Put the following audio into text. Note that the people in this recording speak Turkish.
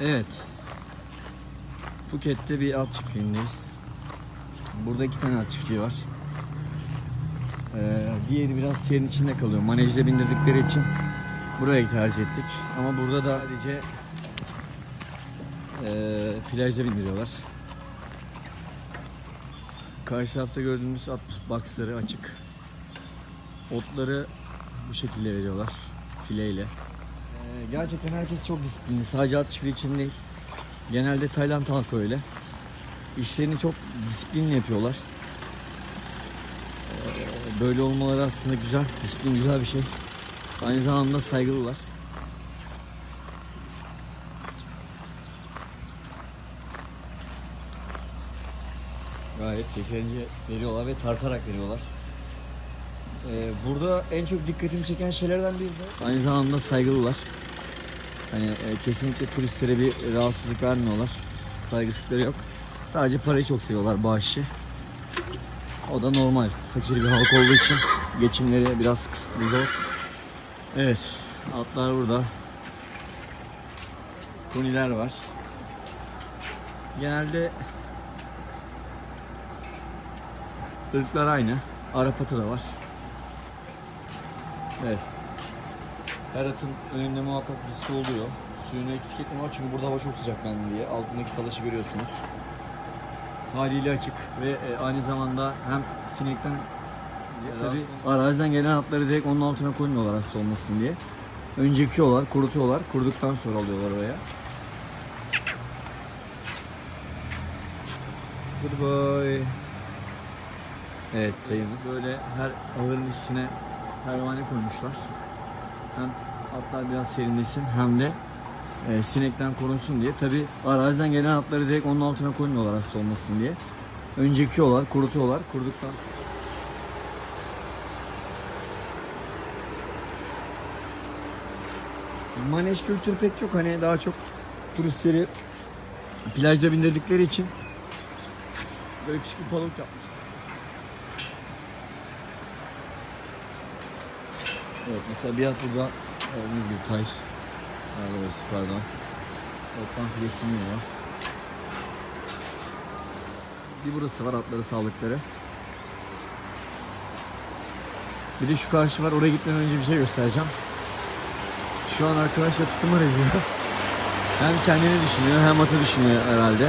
Evet. Phuket'te bir at çiftliğindeyiz. Burada iki tane at çiftliği var. Ee, diğeri biraz yerin içinde kalıyor. Manejde bindirdikleri için buraya tercih ettik. Ama burada da sadece ee, plajda bindiriyorlar. Karşı tarafta gördüğümüz at boxları açık. Otları bu şekilde veriyorlar fileyle. Gerçekten herkes çok disiplinli. Sadece at çiftliği için değil. Genelde Tayland halkı öyle. İşlerini çok disiplinli yapıyorlar. Ee, böyle olmaları aslında güzel. Disiplin güzel bir şey. Aynı zamanda saygılılar. Gayet yeterince veriyorlar ve tartarak veriyorlar. Ee, burada en çok dikkatimi çeken şeylerden biri de aynı zamanda saygılılar. Hani e, kesinlikle turistlere bir rahatsızlık vermiyorlar. Saygısızlıkları yok. Sadece parayı çok seviyorlar bağışı. O da normal. Fakir bir halk olduğu için geçimleri biraz kısıtlı zor. Evet. Atlar burada. Kuniler var. Genelde ırklar aynı. Arap atı da var. Evet. Her atın önünde muhakkak su oluyor. Suyunu eksik etmiyorlar çünkü burada hava çok sıcaklandı diye. Altındaki talaşı görüyorsunuz. Haliyle açık ve e, aynı zamanda hem sinekten tabii araziden gelen atları direkt onun altına koymuyorlar hasta olmasın diye. Önce yıkıyorlar, kurutuyorlar. Kuruduktan sonra alıyorlar oraya. Good boy. Evet tayımız. Böyle her ağırın üstüne pervane koymuşlar. Hem atlar biraz serinlesin hem de e, sinekten korunsun diye. Tabi araziden gelen atları direkt onun altına koymuyorlar hasta olmasın diye. Önce yıkıyorlar, kurutuyorlar. Kuruduktan Maneş kültürü pek yok. Hani daha çok turistleri plajda bindirdikleri için böyle küçük bir balık yapmış. Evet mesela bir at burada gördüğünüz gibi tay. Doğrusu pardon. Ottan filesini var. Bir burası var atları sağlıkları. Bir de şu karşı var. Oraya gitmeden önce bir şey göstereceğim. Şu an arkadaşlar tutum aracı. Hem kendini düşünüyor hem atı düşünüyor herhalde.